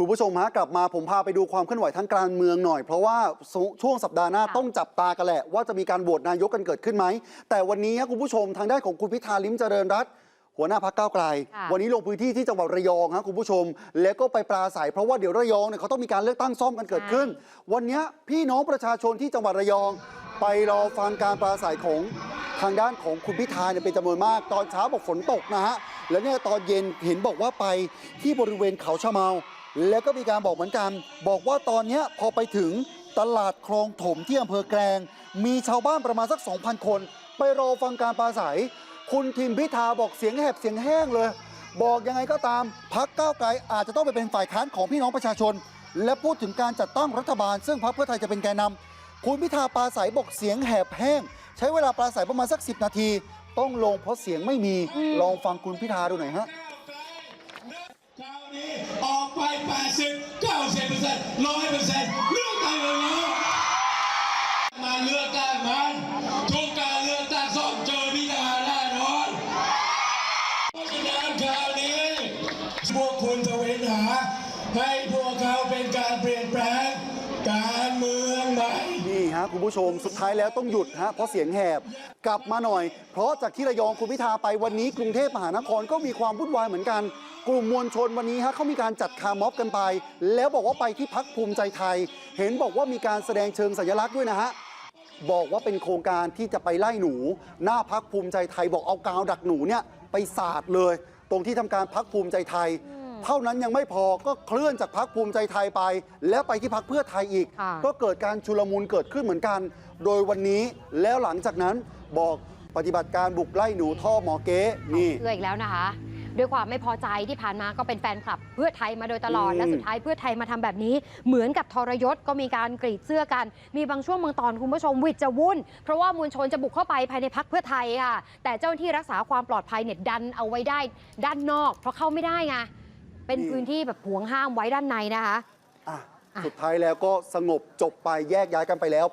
คุณผู้ชมฮะกลับมาผมพาไปดูความเคลื่อนไหวทางการเมืองหน่อย เพราะว่าสช่วงสัปดาห์หน้าค่ะต้องจับตากันแหละ ว่าจะมีการโหวตนายกกันเกิดขึ้นไหม แต่วันนี้ฮะคุณผู้ชมทางด้านของคุณพิธาลิ้มเจริญรัตน์หัวหน้าพักก้าวไกลค่ะวันนี้ลงพื้นที่ที่จังหวัดระยองฮะคุณผู้ชม แล้วก็ไปปราศัยเพราะว่าเดี๋ยวระยองเนี่ยเขาต้องมีการเลือกตั้งซ่อมกันเกิดขึ้น วันนี้พี่น้องประชาชนที่จังหวัดระยอง ไปรอฟังการปราศัยของทางด้านของคุณพิธาเนี่ยเป็นจำนวนมาก ตอนเช้าบอกฝนตกนะฮะแล้วเนี่ยตอนเย็นเห็นบอกว่าไปที่บริเวณเขาชะเมา แล้วก็มีการบอกเหมือนกัน บอกว่าตอนเนี้ยพอไปถึงตลาดคลองถมที่อำเภอแกลง มีชาวบ้านประมาณสัก 2,000 คน ไปรอฟังการปราศัย คุณทิมพิธาบอกเสียงแหบเสียงแห้งเลย บอกยังไงก็ตามพักก้าวไกลอาจจะต้องไปเป็นฝ่ายค้านของพี่น้องประชาชน และพูดถึงการจัดตั้งรัฐบาล ซึ่งพรรคเพื่อไทยจะเป็นแกนนำคุณพิธาปราศัยบอกเสียงแหบแห้ง ใช้เวลาปราศัยประมาณสัก 10 นาที ต้องลงเพราะเสียงไม่มีลองฟังคุณพิธาดูหน่อยฮะ ร้อยเปอร์เซ็นต์เลือกตั้งเลยนะมาเลือกตั้งมาทุกการเลือกตั้งซ่อมเจอพิธาแน่นอนเพราะฉะนั้นคราวนี้พวกคุณจะเว้นหา ให้พวกเขาเป็นการเปลี่ยนแปลงการเมืองใหม่ ฮะคุณผู้ชมสุดท้ายแล้วต้องหยุดฮะเพราะเสียงแหบกลับมาหน่อย เพราะจากที่ระยองคุณพิธาไปวันนี้กรุงเทพมหานครก็มีความวุ่นวายเหมือนกัน กลุ่มมวลชนวันนี้ฮะเขามีการจัดคาร์ม็อบกันไป แล้วบอกว่าไปที่พักภูมิใจไทย เห็นบอกว่ามีการแสดงเชิงสัญลักษณ์ด้วยนะฮะบอกว่าเป็นโครงการที่จะไปไล่หนู หน้าพักภูมิใจไทยบอกเอากาวดักหนูเนี่ยไปสาดเลย ตรงที่ทำการพักภูมิใจไทย เท่านั้นยังไม่พอก็เคลื่อนจากพักภูมิใจไทยไป แล้วไปที่พักเพื่อไทยอีกค่ะก็เกิดการชุลมุนเกิดขึ้นเหมือนกัน โดยวันนี้แล้วหลังจากนั้นบอกปฏิบัติการบุกไล่หนูท่อหมอเก๊นี่เพื่ออีกแล้วนะคะ ด้วยความไม่พอใจที่ผ่านมาก็เป็นแฟนคลับ เพื่อไทยมาโดยตลอดอืมและสุดท้ายเพื่อไทยมาทำแบบนี้ เหมือนกับทรยศก็มีการกรีดเสื้อกัน มีบางช่วงบางตอนคุณผู้ชมวิดจะวุ่น เพราะว่ามวลชนจะบุกเข้าไปภายในพักเพื่อไทยค่ะแต่เจ้าหน้าที่รักษาความปลอดภัยเนี่ยดันเอาไว้ได้ด้านนอก เพราะเข้าไม่ได้ไง เป็นพื้นที่แบบห่วงห้ามไว้ด้านในนะคะ อะอะ สุดท้ายแล้วก็สงบจบไปแยกย้ายกันไปแล้ว